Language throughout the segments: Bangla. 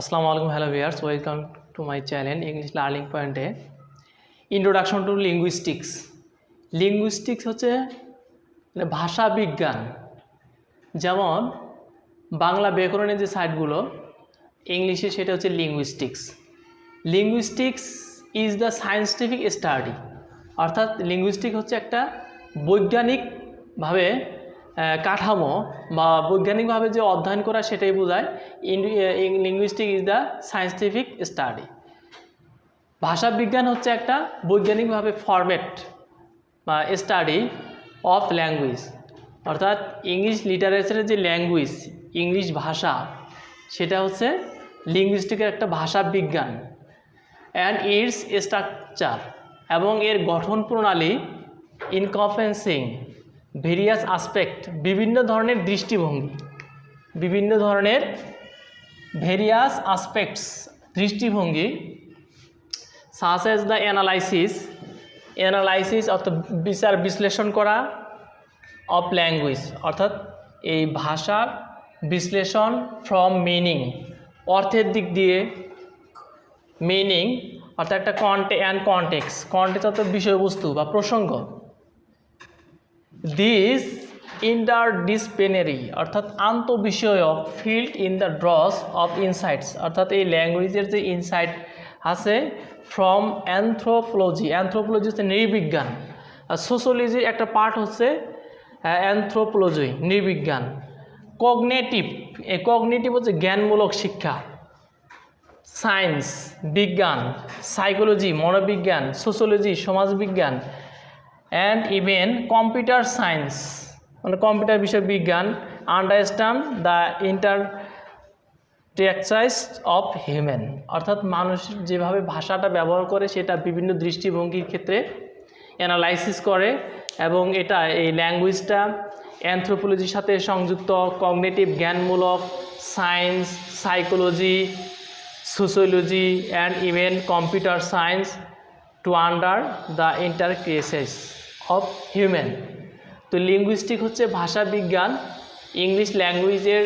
আসসালামু আলাইকুম hello viewers welcome to my channel English learning পয়েন্টে ইন্ট্রোডাকশন টু লিঙ্গুইস্টিক্স লিঙ্গুইস্টিক্স হচ্ছে মানে ভাষা বিজ্ঞান। যেমন বাংলা ব্যাকরণের যে সাইটগুলো ইংলিশে সেটা হচ্ছে linguistics linguistics is the scientific study অর্থাৎ লিঙ্গুইস্টিক হচ্ছে একটা বৈজ্ঞানিকভাবে কাঠামো বা বৈজ্ঞানিকভাবে যে অধ্যয়ন করা সেটাই বোঝায়। Linguistic is the scientific study ভাষা বিজ্ঞান হচ্ছে একটা বৈজ্ঞানিকভাবে ফরম্যাট বা স্টাডি অফ ল্যাঙ্গুয়েজ অর্থাৎ ইংলিশ লিটারেচারের যে ল্যাঙ্গুয়েজ ইংলিশ ভাষা, সেটা হচ্ছে লিঙ্গুইস্টিকের একটা ভাষা বিজ্ঞান অ্যান্ড ইটস স্ট্রাকচার এবং এর গঠন প্রণালী ইনকফেন্সিং ভেরিয়াস আসপেক্ট বিভিন্ন ধরনের দৃষ্টিভঙ্গি, বিভিন্ন ধরনের ভেরিয়াস আসপেক্টস দৃষ্টিভঙ্গি such as the analysis analysis অর্থাৎ বিচার বিশ্লেষণ করা অফ ল্যাঙ্গুয়েজ অর্থাৎ এই ভাষার বিশ্লেষণ ফ্রম মিনিং অর্থের দিক দিয়ে মিনিং অর্থাৎ একটা কন্টে অ্যান্ড কন্টেক্স কন্টেক্স অর্থাৎ বিষয়বস্তু বা প্রসঙ্গ। দিস ইন্টারডিসিপ্লিনারি অর্থাৎ আন্তঃবিষয়ক field in the draws of insights অর্থাৎ এই ল্যাঙ্গুয়েজের যে ইনসাইট আছে ফ্রম অ্যান্থ্রোপোলজি অ্যান্থ্রোপোলজি হচ্ছে নৃবিজ্ঞান, আর সোশ্যোলজির একটা পার্ট হচ্ছে অ্যান্থ্রোপোলজি নৃবিজ্ঞান। কগনেটিভ এই কগনেটিভ হচ্ছে জ্ঞানমূলক শিক্ষা। সায়েন্স বিজ্ঞান সাইকোলজি মনোবিজ্ঞান সোশ্যোলজি সমাজবিজ্ঞান। অ্যান্ড ইভেন কম্পিউটার সায়েন্স মানে কম্পিউটার বিষয় বিজ্ঞান understand the intricacies of human অর্থাৎ মানুষ যেভাবে ভাষাটা ব্যবহার করে, সেটা বিভিন্ন দৃষ্টিভঙ্গির ক্ষেত্রে অ্যানালাইসিস করে এবং এটা এই ল্যাঙ্গুয়েজটা অ্যানথ্রোপোলজির সাথে সংযুক্ত কগনেটিভ জ্ঞানমূলক science psychology sociology and even computer science to under the intricacies of human তো লিঙ্গুইস্টিক হচ্ছে ভাষা বিজ্ঞান ইংলিশ ল্যাঙ্গুয়েজের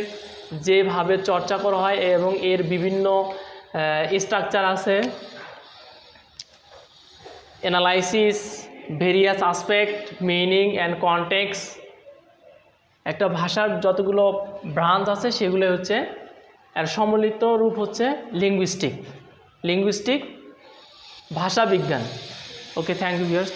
যেভাবে চর্চা করা হয় এবং এর বিভিন্ন স্ট্রাকচার আছে। Analysis various aspect meaning and context একটা ভাষার যতগুলো ব্রাঞ্চ আছে সেগুলো হচ্ছে এর সম্মিলিত রূপ হচ্ছে লিঙ্গুইস্টিক লিঙ্গুইস্টিক ভাষা বিজ্ঞান। Okay thank you viewers